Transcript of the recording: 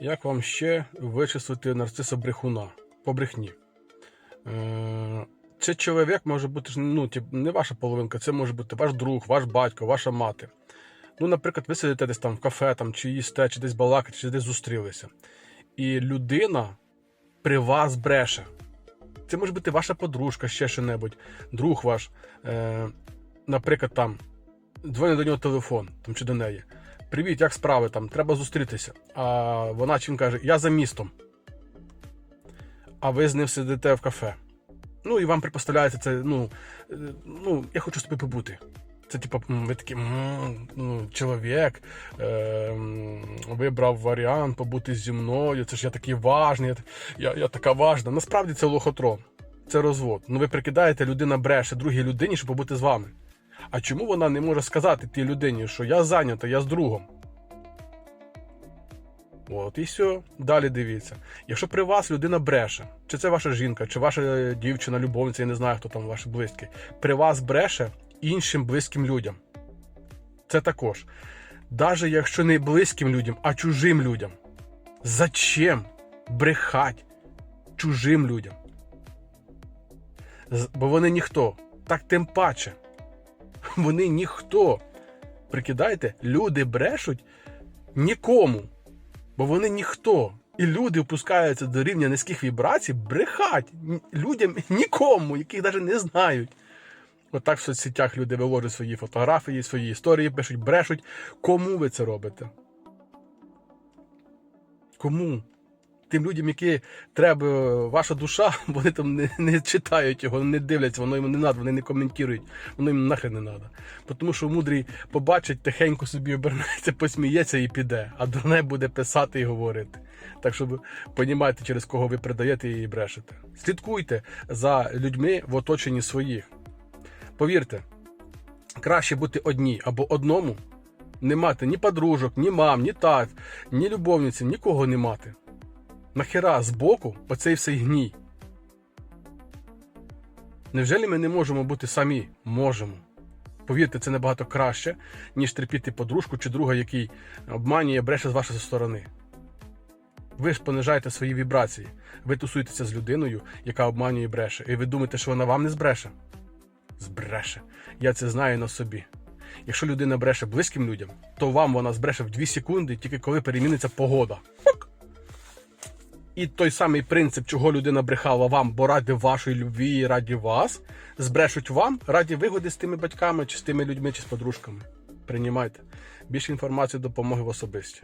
Як вам ще вичислити нарциса брехуна по брехні? Е, Це чоловік може бути ну, не ваша половинка, це може бути ваш друг, ваш батько, ваша мати. Ну, наприклад, ви сидите десь там в кафе, там, чи їсте, чи десь балакаєте, чи десь зустрілися. І людина при вас бреше. Це може бути ваша подружка, ще що-небудь, друг ваш. Е, наприклад, там дзвонить до нього телефон там, чи до неї. Привіт, як справи? Там, треба зустрітися. А вона чи він каже, я за містом. А ви з ним сидите в кафе. Ну і вам припоставляється це, ну, е, ну, я хочу з тобою побути. Це типу, ви такі, ну, чоловік е, вибрав варіант побути зі мною. Це ж я такий важний, я, я, я така важна. Насправді це лохотрон, це розвод. Ну ви прикидаєте, людина бреше другій людині, щоб побути з вами. А чому вона не може сказати тій людині, що я зайнята, я з другом? От і все. Далі дивіться. Якщо при вас людина бреше, чи це ваша жінка, чи ваша дівчина, любовниця, я не знаю, хто там ваші близькі, при вас бреше іншим близьким людям. Це також. Навіть якщо не близьким людям, а чужим людям. Зачем брехать чужим людям? Бо вони ніхто. Так тим паче. Вони ніхто. Прикидайте, люди брешуть нікому. Бо вони ніхто. І люди опускаються до рівня низьких вібрацій, брехать людям нікому, яких навіть не знають. Отак в соцсетях люди виложать свої фотографії, свої історії, пишуть, брешуть. Кому ви це робите? Кому? Тим людям, які треба ваша душа, вони там не, не читають його, не дивляться, воно їм не треба, вони не коментують, воно їм нахрен не треба. Тому що мудрий побачить, тихенько собі обернеться, посміється і піде, а дурне буде писати і говорити. Так що ви розумієте, через кого ви придаєте і брешете. Слідкуйте за людьми в оточенні своїх. Повірте, краще бути одній або одному, не мати ні подружок, ні мам, ні тат, ні любовниці, нікого не мати. Нахера збоку оцей всей гній. Невже ми не можемо бути самі? Можемо. Повірте, це набагато краще, ніж терпіти подружку чи друга, який обманює бреше з вашої сторони. Ви ж понижаєте свої вібрації. Ви тусуєтеся з людиною, яка обманює бреше. І ви думаєте, що вона вам не збреше? Збреше. Я це знаю на собі. Якщо людина бреше близьким людям, то вам вона збреше в 2 секунди, тільки коли переміниться погода. І той самий принцип, чого людина брехала вам, бо ради вашої любві, раді вас, збрешуть вам раді вигоди з тими батьками, чи з тими людьми, чи з подружками. Приймайте. Більше інформації допомоги в особисті.